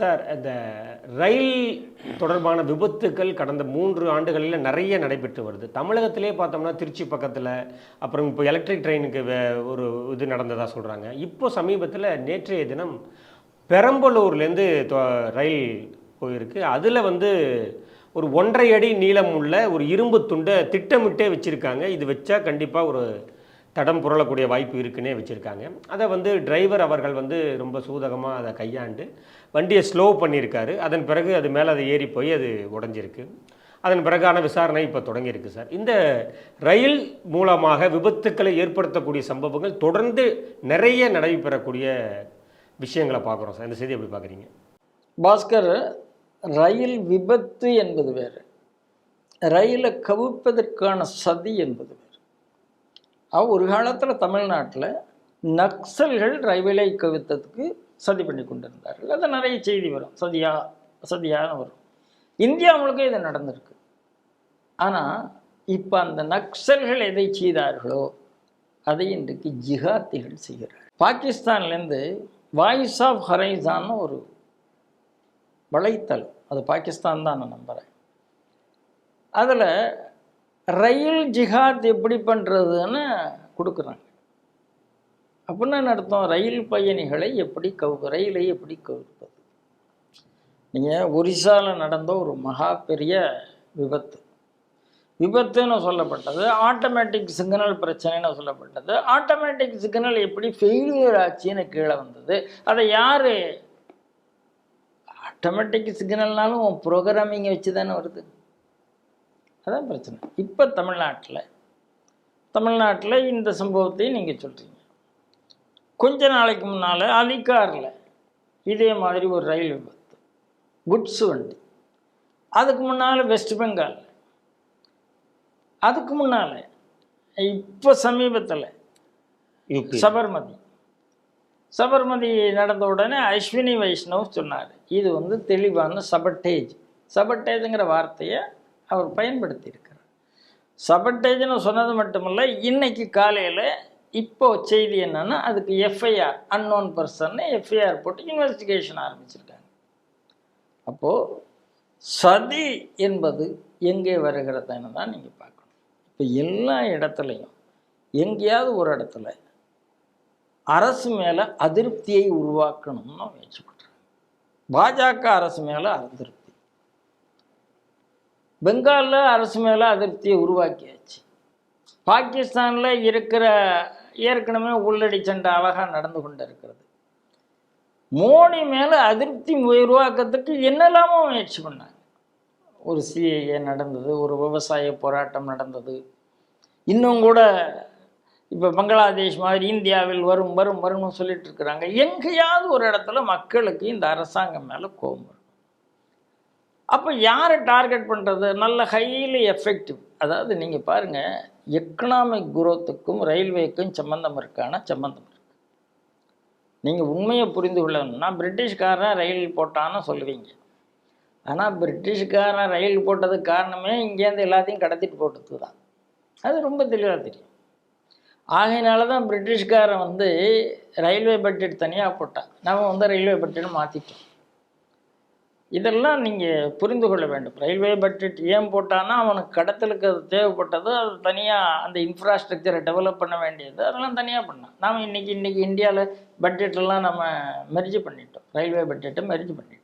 Sir இந்த ரயில் தொடர்பான விபத்துக்கள் கடந்த மூன்று ஆண்டுகளில் நிறைய நடைபெற்று வருது. தமிழகத்திலே பார்த்தோம்னா திருச்சி பக்கத்தில் அப்புறம் இப்போ எலக்ட்ரிக் ட்ரெயினுக்கு ஒரு இது நடந்ததாக சொல்கிறாங்க இப்போ சமீபத்தில் நேற்றைய தினம் பெரம்பலூர்லேருந்து தொ- ரயில் போயிருக்கு. அதில் வந்து ஒரு ஒன்றரை அடி நீளம் உள்ள ஒரு இரும்பு துண்டை திட்டமிட்டே வச்சுருக்காங்க. இது வச்சா கண்டிப்பாக ஒரு தடம் புரளக்கூடிய வாய்ப்பு இருக்குன்னே வச்சுருக்காங்க. அதை வந்து டிரைவர் அவர்கள் வந்து ரொம்ப சூதகமாக அதை கையாண்டு வண்டியை ஸ்லோ பண்ணியிருக்காரு. அதன் பிறகு அது மேலே அது ஏறி போய் அது உடஞ்சிருக்கு. அதன் பிறகான விசாரணை இப்போ தொடங்கியிருக்கு சார். இந்த ரயில் மூலமாக விபத்துக்களை ஏற்படுத்தக்கூடிய சம்பவங்கள் தொடர்ந்து நிறைய நடைபெறக்கூடிய விஷயங்களை பார்க்குறோம் சார். இந்த செய்தி எப்படி பார்க்குறீங்க? பாஸ்கர் ரயில் விபத்து என்பது வேறு. ரயிலை கவிப்பதற்கான சதி என்பது வேறு. அவ ஒரு காலத்தில் தமிழ்நாட்டில் நக்சல்கள் ரயிலை கவிழ்த்ததுக்கு சதி பண்ணி கொண்டிருந்தார்கள். அது நிறைய செய்தி வரும். சதியா சதியான வரும். இந்தியா முழுக்க இது நடந்திருக்கு. ஆனால் இப்போ அந்த நக்சல்கள் எதை செய்தார்களோ அதை இன்றைக்கு ஜிஹாத்திகள் செய்கிறார்கள். பாகிஸ்தான்லேருந்து வாய்ஸ் ஆஃப் ஹரைசான்னு ஒரு வலைத்தளம். அது பாகிஸ்தான் தான் நான் நம்புகிறேன் அதில் ரயில் ஜிஹாத் எப்படி பண்ணுறதுன்னு கொடுக்குறாங்க. அப்படின்னா நடத்தும் ரயில் பயணிகளை எப்படி கவு ரயிலை எப்படி கவிழ்ப்பது நீங்கள் ஒரிசாவில் நடந்த ஒரு மகா பெரிய விபத்து. விபத்துன்னு சொல்லப்பட்டது ஆட்டோமேட்டிக் சிக்னல் பிரச்சனைன்னு சொல்லப்பட்டது. ஆட்டோமேட்டிக் சிக்னல் எப்படி ஃபெயிலியர் ஆச்சுன்னு கீழே வந்தது. அதை யார்? ஆட்டோமேட்டிக் சிக்னல்னாலும் ப்ரோக்ராமிங்கை வச்சு தானே வருது. அதான் பிரச்சனை. இப்போ தமிழ்நாட்டில் தமிழ்நாட்டில் இந்த சம்பவத்தையும் நீங்கள் சொல்கிறீங்க கொஞ்ச நாளைக்கு முன்னால் அலிகாரில் இதே மாதிரி ஒரு ரயில் விபத்து. குட்ஸ் வண்டி. அதுக்கு முன்னால் வெஸ்ட் பெங்கால். அதுக்கு முன்னால் இப்போ சமீபத்தில் சபர்மதி. சபர்மதி நடந்த உடனே அஸ்வினி வைஷ்ணவ் சொன்னார். இது வந்து தெளிவான சபட்டேஜ். சபட்டேஜுங்கிற வார்த்தையை அவர் பயன்படுத்தி இருக்கிறார் சபட்டேஜ்னு சொன்னது மட்டுமல்ல இன்னைக்கு காலையில் இப்போ செய்தி என்னன்னா அதுக்கு எஃப்ஐஆர் அன்னோன் பர்சன் எஃப்ஐஆர் போட்டு இன்வெஸ்டிகேஷன் ஆரம்பிச்சிருக்காங்க. அப்போது சதி என்பது எங்கே வருகிறதுன்னு தான் நீங்கள் பார்க்கணும். இப்போ எல்லா இடத்துலையும் எங்கேயாவது ஒரு இடத்துல அரசு மேலே அதிருப்தியை உருவாக்கணும்னு முயற்சி பாஜக அரசு மேலே அதிருப்தி. பெங்காலில் அரசு மேலே அதிருப்தியை உருவாக்கியாச்சு. பாகிஸ்தானில் இருக்கிற ஏற்கனவே உள்ளடி சண்டை அழகாக நடந்து கொண்டு இருக்கிறது மோடி மேலே அதிருப்தி உருவாக்கத்துக்கு என்னெல்லாமோ முயற்சி பண்ணாங்க. ஒரு சிஏஏ நடந்தது ஒரு விவசாய போராட்டம் நடந்தது. இன்னும் கூட இப்போ பங்களாதேஷ் மாதிரி இந்தியாவில் வரும் வரும் வரும்னு சொல்லிட்டு இருக்கிறாங்க. எங்கேயாவது ஒரு இடத்துல மக்களுக்கு இந்த அரசாங்கம் மேலே கோபம் வரும். அப்போ யாரை டார்கெட் பண்ணுறது நல்ல ஹைலி எஃபெக்டிவ் அதாவது நீங்கள் பாருங்கள் எக்கனாமிக் குரோத்துக்கும் ரயில்வேக்கும் சம்மந்தம் இருக்கான? சம்மந்தம் இருக்கு. நீங்கள் உண்மையை புரிந்து கொள்ளணும்னா பிரிட்டிஷ்காரன் ரயில் போட்டான்னு சொல்லுவீங்க. ஆனால் பிரிட்டிஷ்காரன் ரயில் போட்டதுக்கு காரணமே இங்கேருந்து எல்லாத்தையும் கடத்திட்டு போட்டது தான் அது ரொம்ப தெளிவாக தெரியும். ஆகையினால தான் பிரிட்டிஷ்காரன் வந்து ரயில்வே பட்ஜெட் தனியாக போட்டான். நம்ம வந்து ரயில்வே பட்ஜெட் மாற்றிட்டோம் இதெல்லாம் நீங்கள் புரிந்து கொள்ள வேண்டும். ரயில்வே பட்ஜெட் ஏன் போட்டான்னா அவனுக்கு கடத்தலுக்கு அது தேவைப்பட்டது. அது தனியாக அந்த இன்ஃப்ராஸ்ட்ரக்சரை டெவலப் பண்ண வேண்டியது. அதெல்லாம் தனியாக பண்ணான் நாம் இன்றைக்கி இன்றைக்கி இந்தியாவில் பட்ஜெட்டெல்லாம் நம்ம மெர்ஜ் பண்ணிட்டோம். ரயில்வே பட்ஜெட்டை மெர்ஜ் பண்ணிட்டோம்.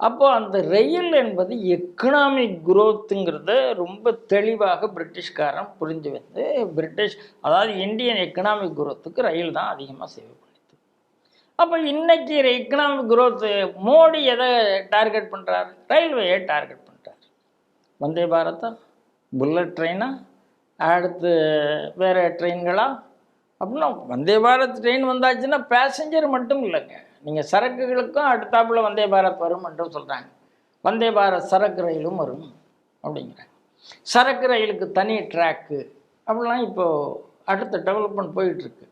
அப்போது அந்த ரயில் என்பது எக்கனாமிக் குரோத்துங்கிறத ரொம்ப தெளிவாக பிரிட்டிஷ்காரன் புரிஞ்சு வந்து பிரிட்டிஷ் அதாவது இந்தியன் எக்கனாமிக் குரோத்துக்கு ரயில் தான் அதிகமாக சேவை அப்போ இன்னைக்கு எக்கனாமிக் குரோத்து மோடி எதை டார்கெட் பண்ணுறாரு ரயில்வேயை டார்கெட் பண்ணுறாரு வந்தே பாரதா புல்லட் ட்ரெயினா அடுத்து வேறு ட்ரெயின்களா அப்படின்னா வந்தே பாரத் ட்ரெயின் வந்தாச்சுன்னா பேசஞ்சர் மட்டும் இல்லைங்க. நீங்கள் சரக்குகளுக்கும் அடுத்தாப்புல வந்தே பாரத் வரும் என்றும் சொல்கிறாங்க வந்தே பாரத் சரக்கு ரயிலும் வரும் அப்படிங்கிறாங்க. சரக்கு ரயிலுக்கு தனி ட்ராக்கு அப்படிலாம் இப்போது அடுத்த டெவலப்மெண்ட் போயிட்டுருக்கு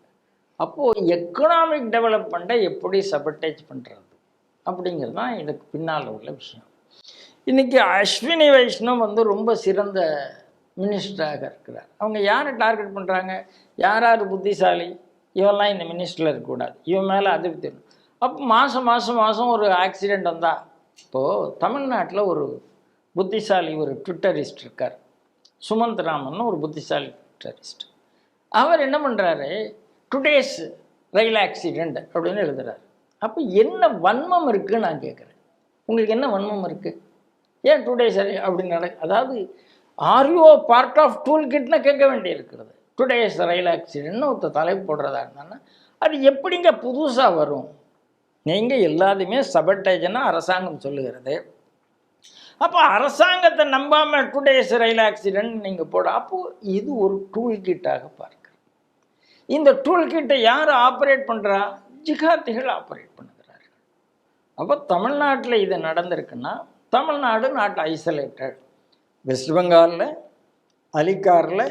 அப்போது எக்கனாமிக் டெவலப்மெண்ட்டை எப்படி சபர்டைஸ் பண்ணுறது அப்படிங்கிறது தான் இதுக்கு பின்னால் உள்ள விஷயம். இன்றைக்கி அஸ்வினி வைஷ்ணவ் வந்து ரொம்ப சிறந்த மினிஸ்டராக இருக்கிறார். அவங்க யாரை டார்கெட் பண்ணுறாங்க யார் யார் புத்திசாலி? இவெல்லாம் இந்த மினிஸ்டரில் இருக்கக்கூடாது. இவன் மேலே அது தெரியும் அப்போ மாதம் மாதம் மாதம் ஒரு ஆக்சிடெண்ட் வந்தால் இப்போது தமிழ்நாட்டில் ஒரு புத்திசாலி ஒரு ட்விட்டரிஸ்ட் இருக்கார். சுமந்த் ராமன் ஒரு புத்திசாலி ட்விட்டரிஸ்ட் அவர் என்ன பண்ணுறாரு டுடேஸ் ரயில் ஆக்சிடெண்ட் அப்படின்னு எழுதுறாரு. அப்போ என்ன வன்மம் இருக்குன்னு நான் கேட்குறேன் உங்களுக்கு என்ன வன்மம் இருக்குது ஏன் டுடேஸ் அப்படின்னு நட அதாவது are you part of tool கிட்னா கேட்க வேண்டியிருக்கிறது. டுடேஸ் ரயில் ஆக்சிடென்ட்னு ஒருத்தர் தலைப்பு போடுறதா இருந்தாங்கன்னா அது எப்படிங்க புதுசாக வரும்? நீங்கள் எல்லாத்தையுமே சபர்டைஜன்னா அரசாங்கம் சொல்லுகிறது. அப்போ அரசாங்கத்தை நம்பாமல் டுடேஸ் ரயில் ஆக்சிடென்ட் நீங்கள் போட அப்போது இது ஒரு டூல் கிட்டாக பாருங்கள் இந்த டூல் கிட்டை யார் ஆப்ரேட் பண்ணுறா ஜிகாத்திகள் ஆப்ரேட் பண்ணுகிறார்கள். அப்போ தமிழ்நாட்டில் இது நடந்திருக்குன்னா தமிழ்நாடு நாட் ஐசோலேட்டட் வெஸ்ட் பெங்காலில் அலிகாரில்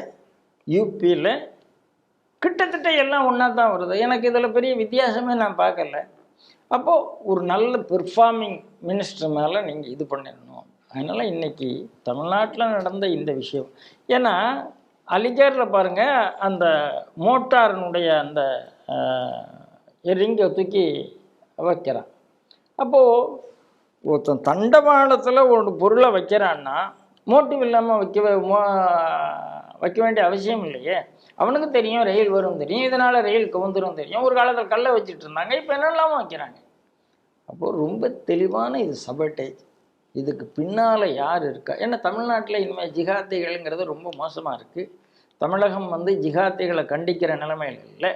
யூபியில் கிட்டத்தட்ட எல்லாம் ஒன்றா தான் வருது. எனக்கு இதில் பெரிய வித்தியாசமே நான் பார்க்கல. அப்போது ஒரு நல்ல பெர்ஃபார்மிங் மினிஸ்டர் மேலே நீங்கள் இது பண்ணிடணும். அதனால் இன்றைக்கி தமிழ்நாட்டில் நடந்த இந்த விஷயம். ஏன்னா அலிகாரில் பாருங்கள் அந்த மோட்டாரினுடைய அந்த ரிங்கை தூக்கி வைக்கிறான். அப்போது ஒருத்தன் தண்டவாளத்தில் ஒரு பொருளை வைக்கிறான்னா மோட்டிவ் இல்லாமல் வைக்க மோ- வைக்க வேண்டிய அவசியம் இல்லையே. அவனுக்கு தெரியும் ரயில் வரும் தெரியும் இதனால் ரயில் கவுந்துரும் தெரியும். ஒரு காலத்தில் கல்லை வச்சுட்டு இருந்தாங்க இப்போ என்னெல்லாமோ வைக்கிறாங்க. அப்போது ரொம்ப தெளிவான இது சபர்டேஜ் இதுக்கு பின்னால் யார் இருக்கா? ஏன்னா தமிழ்நாட்டில் இனிமேல் ஜிகாத்திகள்ங்கிறது ரொம்ப மோசமாக இருக்குது தமிழகம் வந்து ஜிகாத்திகளை கண்டிக்கிற நிலைமையில் இல்லை.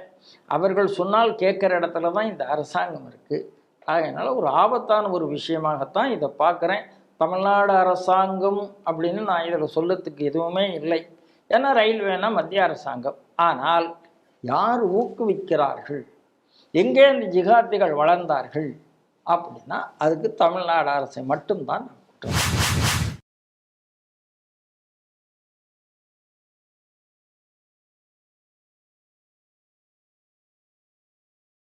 அவர்கள் சொன்னால் கேட்குற இடத்துல தான் இந்த அரசாங்கம் இருக்குது அதனால் ஒரு ஆபத்தான ஒரு விஷயமாகத்தான் இதை பார்க்குறேன். தமிழ்நாடு அரசாங்கம் அப்படின்னு நான் இதில் சொல்லத்துக்கு எதுவுமே இல்லை. ஏன்னா ரயில்வேனா மத்திய அரசாங்கம். ஆனால் யார் ஊக்குவிக்கிறார்கள்? எங்கே இந்த ஜிகாத்திகள் வளர்ந்தார்கள்? அப்படின்னா அதுக்கு தமிழ்நாடு அரசை மட்டும்தான்